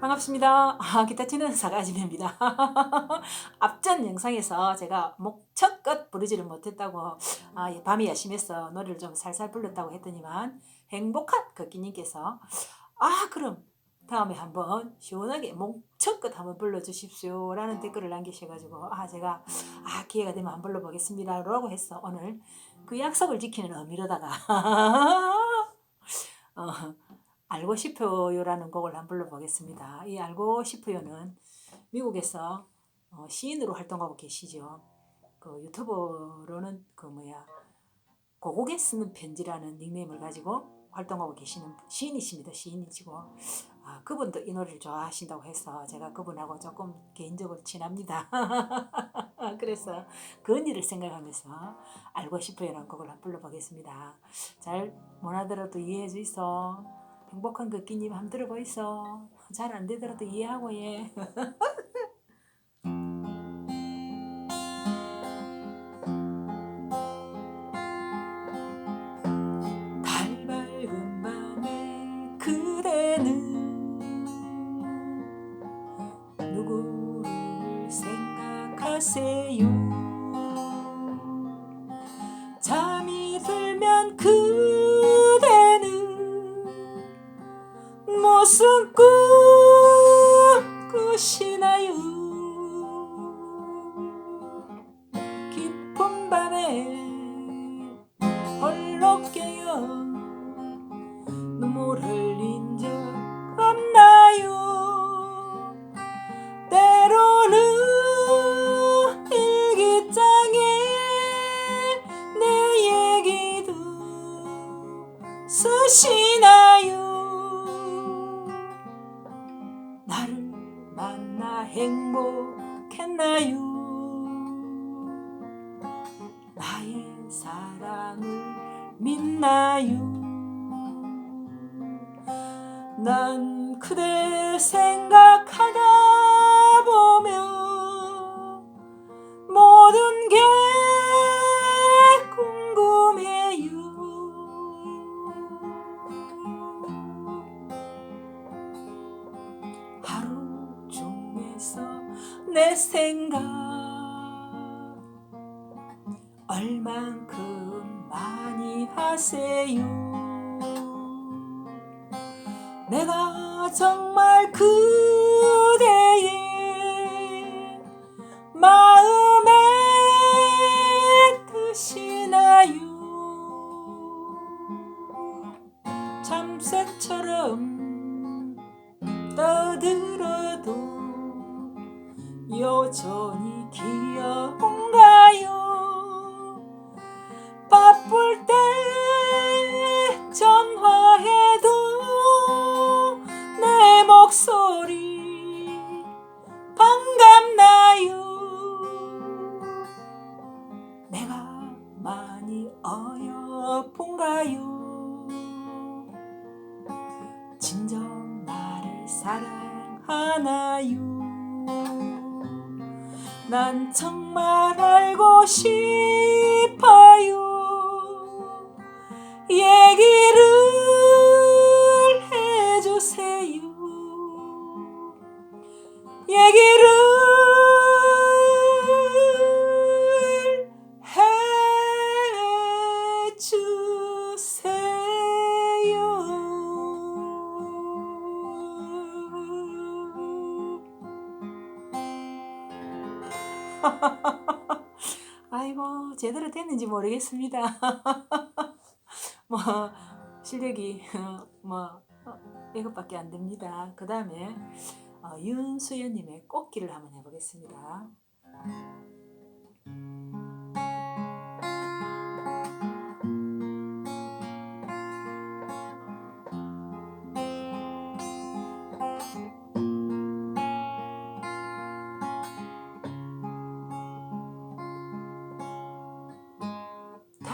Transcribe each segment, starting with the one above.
반갑습니다. 아, 기타 치는 사가지입니다. 앞전 영상에서 제가 목척껏 부르지를 못했다고 아, 예, 밤이 야심해서 노래를 좀 살살 불렀다고 했더니만 행복한 걷기님께서 아 그럼 다음에 한번 시원하게 목척껏 한번 불러주십시오 라는 댓글을 남기셔가지고 아 제가 아 기회가 되면 한번 불러보겠습니다 라고 했어 오늘 그 약속을 지키는 의미로다가 어, 알고 싶어요라는 곡을 한번 불러보겠습니다. 이 알고 싶어요는 미국에서 어, 시인으로 활동하고 계시죠. 그 유튜버로는 그 뭐야 고국에 쓰는 편지라는 닉네임을 가지고 활동하고 계시는 시인이십니다. 시인이시고 아, 그분도 이 노래를 좋아하신다고 해서 제가 그분하고 조금 개인적으로 친합니다. 그래서 그 언니를 생각하면서 알고 싶어요라는 곡을 한번 불러보겠습니다. 잘 못하더라도 이해해 주이소. 행복한 걷기님 한번 들어보이소. 잘 안 되더라도 이해하고 예. 무슨 꿈 꾸시나요? 깊은 행복했나요? 나의 사랑을 믿나요? 난 그대 생각 내 생각. 얼만큼 많이 하세요? 내가 정말 그대의 여전히 귀여운가요? 바쁠 때 전화해도 내 목소리 반갑나요? 내가 많이 어여쁜가요? 진정 나를 사랑하나요? 난 정말 알고 싶어요. 얘기를 해주세요. 얘기를 아이고 제대로 됐는지 모르겠습니다. 뭐 실력이 뭐 어, 이것밖에 안 됩니다. 그 다음에 어, 윤수연님의 꽃길을 한번 해보겠습니다.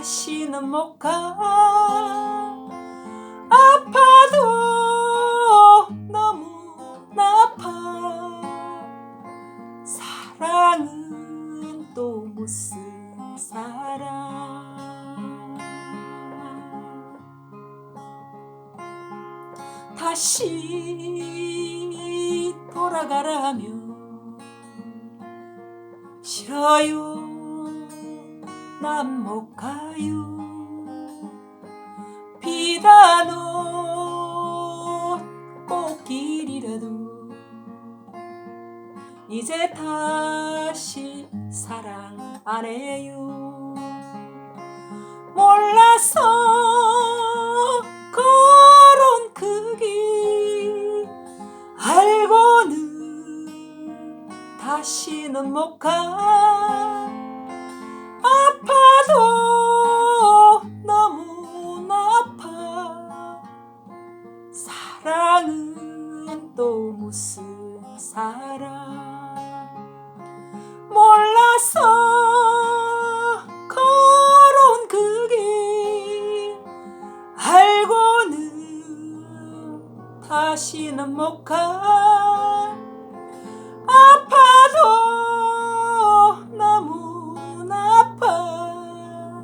다시는 못 가. 아파도 너무 아파. 사랑은 또 무슨 사랑? 다시 돌아가라면 싫어요 난못 가요. 비단옷 꽃길이라도 이제 다시 사랑 안 해요. 몰라서 걸은 그길 알고는 다시는 못 가 무슨 사랑 몰라서 걸은 그 길. 알고는 다시는 못 가. 아파도 너무 아파.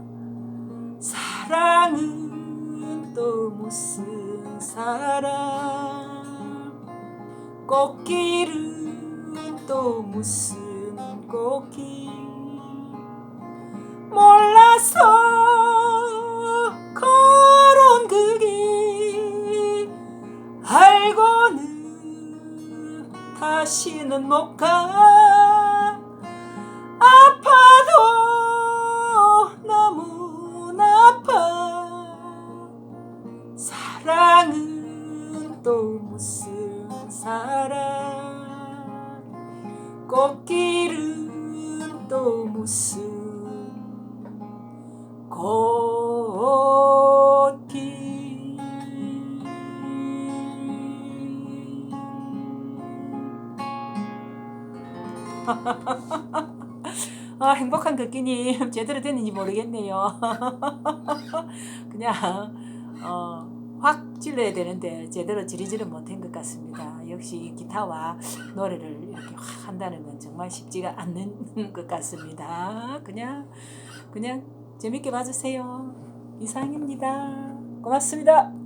사랑은 또 무슨 사랑 꽃길은 또 무슨 꽃길? 몰라서 걸은 그 길. 알고는 다시는 못 가. 아파도 너무 아파. 사랑은 또 무슨 사랑 꽃길은 또 무슨 꽃길? 아 행복한 걷기님 제대로 됐는지 모르겠네요. 그냥 어, 확 찔러야 되는데 제대로 지리지를 못한 것 같습니다 역시 기타와 노래를 이렇게 확 한다는 건 정말 쉽지가 않는 것 같습니다. 그냥 그냥 재밌게 봐주세요. 이상입니다. 고맙습니다